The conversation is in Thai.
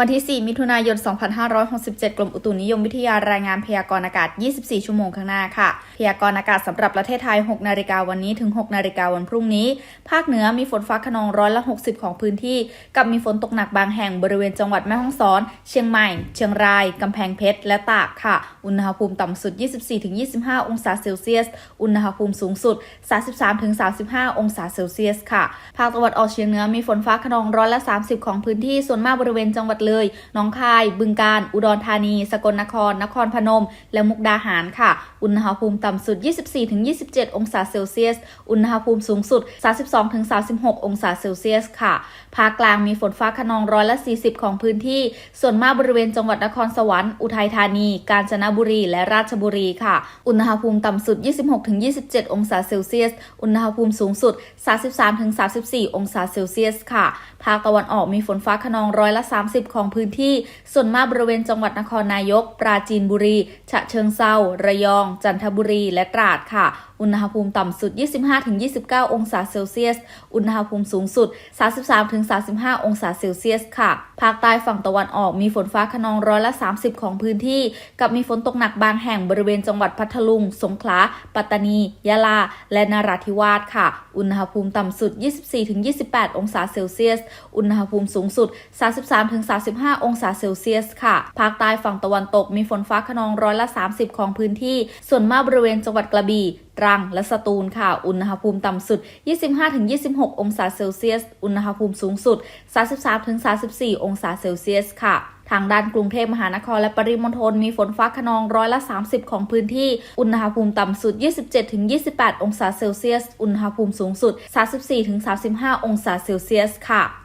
วันที่ 4 มิถุนายน 2567 กรมอุตุนิยมวิทยารายงานพยากรณ์อากาศ 24 ชั่วโมงข้างหน้าค่ะ พยากรณ์อากาศสำหรับประเทศไทย 6 นาฬิกาวันนี้ถึง 6 นาฬิกาวันพรุ่งนี้ ภาคเหนือมีฝนฟ้าขนองร้อยละ 60 ของพื้นที่ กับมีฝนตกหนักบางแห่งบริเวณจังหวัดแม่ฮ่องสอน เชียงใหม่ เชียงราย กำแพงเพชร และตากค่ะ อุณหภูมิต่ำสุด 24-25 องศาเซลเซียส อุณหภูมิสูงสุด 33-35 องศาเซลเซียสค่ะ ภาคตะวันออกเฉียงเหนือมีฝนฟ้าขนองร้อยละ 30 ของพื้นที่ ส่วนมากบริเวณจังหวัดเลยหนองคาย บึงกาฬอุดรธานี สกลนคร นครพนม และมุกดาหารค่ะ อุณหภูมิต่ำสุด 24-27 องศาเซลเซียส อุณหภูมิสูงสุด 32-36 องศาเซลเซียสค่ะ ภาคกลางมีฝนฟ้าขนองร้อยละ 40 ของพื้นที่ ส่วนมากบริเวณจังหวัดนครสวรรค์ อุทัยธานี กาญจนบุรี และราชบุรีค่ะ อุณหภูมิต่ำสุด 26-27 องศาเซลเซียส อุณหภูมิสูงสุด 33-34 องศาเซลเซียสค่ะ ภาคตะวันออกมีฝนฟ้าขนองร้อยละ 30ของพื้นที่ ส่วนมากบริเวณจังหวัดนครนายก ปราจีนบุรี ฉะเชิงเซาระยอง จันทบุรี และตราดค่ะ อุณหภูมิต่ำสุด 25-29 องศาเซลเซียส อุณหภูมิสูงสุด 33-35 องศาเซลเซียสค่ะ ภาคใต้ฝั่งตะวันออกมีฝนฟ้าขนองร้อยละ 30 ของพื้นที่ กับมีฝนตกหนักบางแห่งบริเวณจังหวัดพัทลุง สงขลา ปัตตานี ยะลา และนราธิวาสค่ะ อุณหภูมิต่ำสุด 24-28 องศาเซลเซียส อุณหภูมิสูงสุด 33-35องศาเซลเซียสค่ะ ภาคใต้ฝั่งตะวันตกมีฝนฟ้าขนองร้อยละ 30 ของพื้นที่ ส่วนมากบริเวณจังหวัดกระบี่ตรังและสตูลค่ะ อุณหภูมิต่ำสุด 25-26 องศาเซลเซียส อุณหภูมิสูงสุด 33-34 องศาเซลเซียสค่ะทางด้านกรุงเทพมหานครและปริมณฑลมีฝนฟ้าขนองร้อยละ 30 ของพื้นที่ อุณหภูมิต่ำสุด 27-28 องศาเซลเซียส อุณหภูมิสูงสุด 34-35 องศาเซลเซียสค่ะ